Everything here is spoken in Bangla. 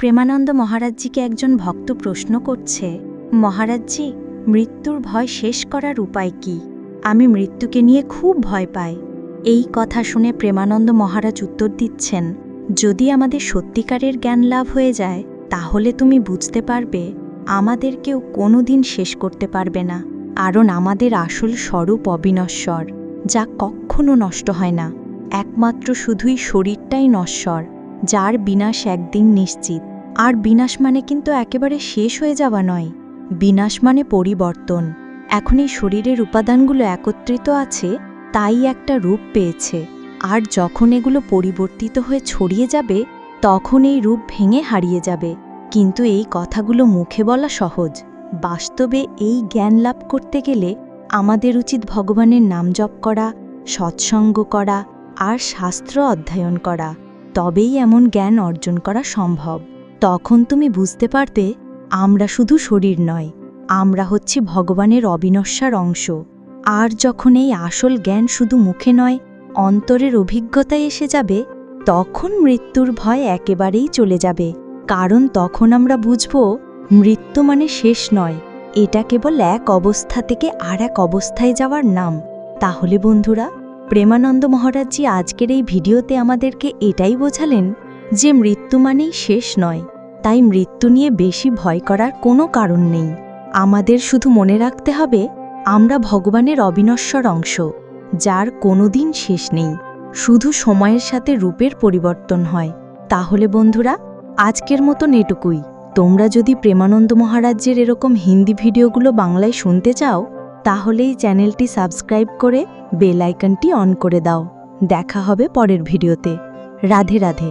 প্রেমানন্দ মহারাজজিকে একজন ভক্ত প্রশ্ন করছে, মহারাজজি, মৃত্যুর ভয় শেষ করার উপায় কি? আমি মৃত্যুকে নিয়ে খুব ভয় পাই। এই কথা শুনে প্রেমানন্দ মহারাজ উত্তর দিচ্ছেন, যদি আমাদের সত্যিকারের জ্ঞান লাভ হয়ে যায়, তাহলে তুমি বুঝতে পারবে আমাদের কেউ কোনোদিন শেষ করতে পারবে না, কারণ আমাদের আসল স্বরূপ অবিনশ্বর, যা কখনো নষ্ট হয় না। একমাত্র শুধুই শরীরটাই নশ্বর, যার বিনাশ একদিন নিশ্চিত। আর বিনাশ মানে কিন্তু একেবারে শেষ হয়ে যাওয়া নয়। বিনাশ মানে পরিবর্তন। এখন এই শরীরের উপাদানগুলো একত্রিত আছে, তাই একটা রূপ পেয়েছে। আর যখন এগুলো পরিবর্তিত হয়ে ছড়িয়ে যাবে, তখন এই রূপ ভেঙে হারিয়ে যাবে। কিন্তু এই কথাগুলো মুখে বলা সহজ। বাস্তবে এই জ্ঞান লাভ করতে গেলে আমাদের উচিত ভগবানের নাম জপ করা, সৎসঙ্গ করা, আর শাস্ত্র অধ্যয়ন করা। তবেই এমন জ্ঞান অর্জন করা সম্ভব। তখন তুমি বুঝতে পারবে আমরা শুধু শরীর নয়, আমরা হচ্ছি ভগবানের অবিনশ্বর অংশ। আর যখন এই আসল জ্ঞান শুধু মুখে নয়, অন্তরের অভিজ্ঞতায় এসে যাবে, তখন মৃত্যুর ভয় একেবারেই চলে যাবে। কারণ তখন আমরা বুঝব, মৃত্যু মানে শেষ নয়, এটা কেবল এক অবস্থা থেকে আর এক অবস্থায় যাওয়ার নাম। তাহলে বন্ধুরা, প্রেমানন্দ মহারাজজি আজকের এই ভিডিওতে আমাদেরকে এটাই বোঝালেন যে মৃত্যু মানেই শেষ নয়। তাই মৃত্যু নিয়ে বেশি ভয় করার কোনো কারণ নেই। আমাদের শুধু মনে রাখতে হবে, আমরা ভগবানের অবিনশ্বর অংশ, যার কোনোদিন শেষ নেই। শুধু সময়ের সাথে রূপের পরিবর্তন হয়। তাহলে বন্ধুরা, আজকের মতন এটুকুই। তোমরা যদি প্রেমানন্দ মহারাজ্যের এরকম হিন্দি ভিডিওগুলো বাংলায় শুনতে চাও তাহলে এই চ্যানেলটি সাবস্ক্রাইব করে বেল আইকনটি অন করে দাও। দেখা হবে পরের ভিডিওতে। রাধে রাধে।